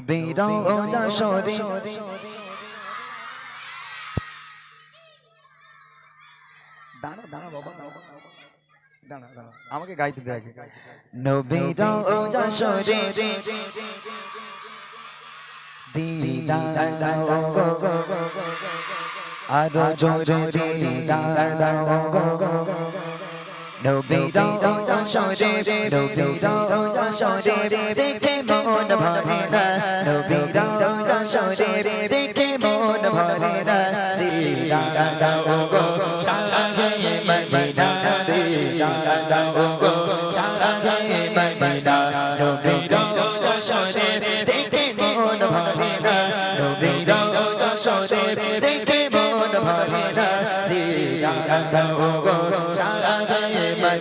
নবীর যশোরে দাঁড়া দাঁড়া বাবা দাঁড়া দাঁড়া আমাকে গাইতে দে আগে নবীর যশোরে দিদার দাও আরও জোরে দিদার দাও নবীর যশোরে নবীর যশোরে দেখে মন ভরে না নবীর যশোরে দেখে মন ভরে না দিদার দাও গো সাহে মদিনা দিদার দাও গো সাহে মদিনা নবীর যশোরে দেখে মন ভরে না নবীর যশোরে দেখে মন ভরে না দিদার দাও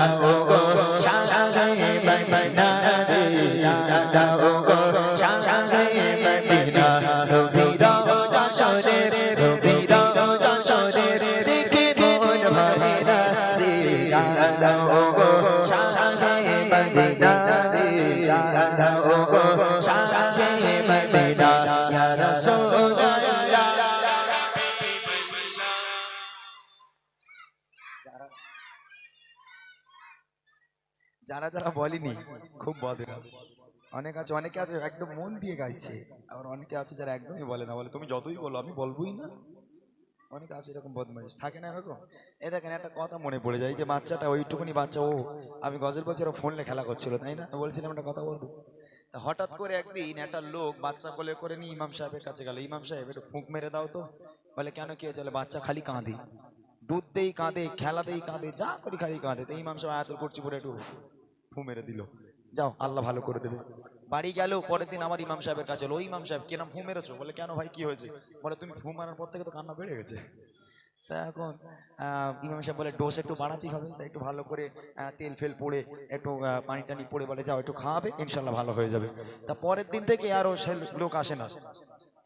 দিয়া যারা যারা বলেনি, খুব বদে অনেক আছে, অনেকে আছে একদম মন দিয়ে গাইছে, আবার অনেকে আছে যারা একদমই বলে না, বলে, তুমি যতই বলো, আমি বলবোই না। অনেকে আছে এরকম বদমাইশ। থাকে না এরকম? এ দেখেন, একটা কথা মনে পড়ে যায় যে বাচ্চাটা ওইটুকুনি বাচ্চা, ও, আমি গজল বলছি, ওরা ফোনে খেলা করছিল, তাই না? বলছিলাম একটা কথা বলব। হঠাৎ করে একদিন একটা লোক বাচ্চা কোলে করে নিয়ে ইমাম সাহেবের কাছে গেল। ইমাম সাহেব একটু ফুঁক মেরে দাও তো। বলে, কেন কি হয়েছে? বাচ্চা খালি কাঁদে। দুধ দেই কাঁদে, খেলা দেই কাঁদে, যা করি খালি কাঁদে। তো ইমাম সাহেব আয়াতুল করছি পরে একটু ফু মেরে দিল। যাও আল্লাহ ভালো করে দেবে। বাড়ি গেল পরের দিন আমার ইমাম সাহেবের কাছে এলো, ওই ইমাম সাহেব কেন ফু মেরেছো? বলে কেন ভাই কি হয়েছে? বলে তুমি ফু মারার পর থেকে তো কান্না বেড়ে গেছে। তা এখন আহ, ইমাম সাহেব বলে ডোজ একটু বাড়াতেই হবে। তাই একটু ভালো করে তেল ফেল পড়ে একটু পানি টানি পড়ে বলে যাও একটু খাওয়াবে ইনশাল্লাহ ভালো হয়ে যাবে। তা পরের দিন থেকে আরও সে লোক আসে না।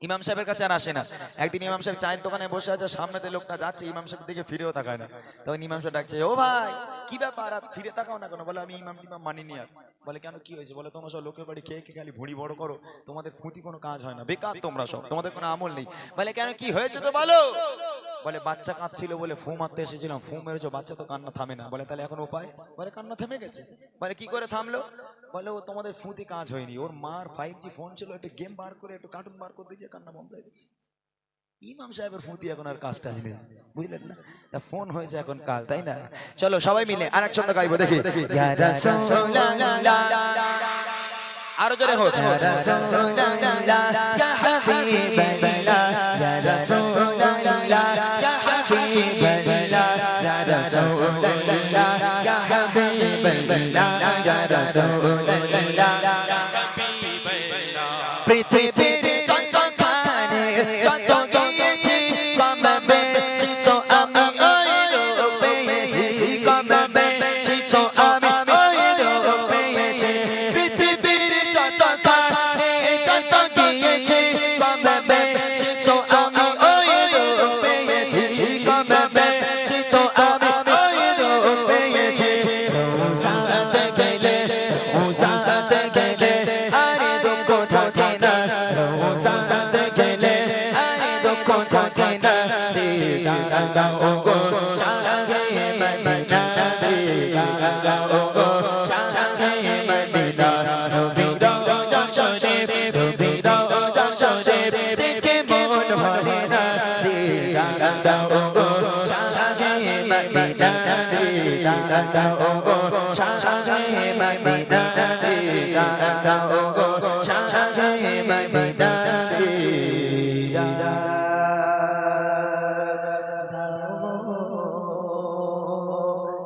ইমাম সাহেবের কাছে আর আসে না। একদিন ইমাম সাহেব চায়ের দোকানে বসে আছে, সামনেতে লোকটা যাচ্ছে, ইমাম সাহেব দিকে ফিরেও তাকায় না। তখন ইমাম সাহেব ডাকছে, ও ভাই, কি ব্যাপার? আর ফিরে তাকাও না কেন? বলে, আমি ইমাম টিমাম মানিনি আর। বলে, কেন কি হয়েছে? বলে, তোমরা সব লোকের বাড়ি খেয়ে খেয়ে খালি ভুঁড়ি বড় করো। তোমাদের ক্ষতি কোনো কাজ হয় না। বেকার তোমরা সব। তোমাদের কোনো আমল নেই। বলে, কেন কি হয়েছে তো বলো? বলে বাচ্চা কাঁদছিল বলে ফু মারতে এসেছিলাম। ফু মেরেছো বাচ্চা তো কান্না থামে না। বলে তাহলে এখন উপায়? বলে কান্না থেমে গেছে। বলে কি করে থামলো? বলে ও তোমাদের ফুতে কাজ হয়নি। ওর মার ফাইভ জি ফোন ছিল একটু গেম বার করে একটু কার্টুন বার করে দিয়েছে কান্না বন্ধ হয়ে গেছে। ইমাম সাহেবের ফুতি এখন আর কাজ টাজ নেই। বুঝলেন না? ফোন হয়েছে এখন কাল তাই না? চলো সবাই মিলে আর এক ছন্দ গাইবো দেখি আরও জোরে হোক। ইয়া রাসূলুল্লাহ ইয়া হাবিবাল্লাহ ইয়া রাসূলুল্লাহ রাসূলুল্লাহ পৃথিবীর চঞ্চলখানে con con con da đi da da da ô ô sáng sáng khi mai mai da đi da da da ô ô sáng sáng khi mai mai da đầu đi đâu ở trong sâu xếp đầu đi đâu ở trong sâu xếp đến cái môn hoa đi da đi da da da ô ô sáng sáng khi mai mai da đi da da da ô ô sáng sáng khi mai mai da đi da da da ô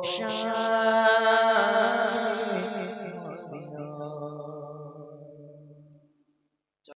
想。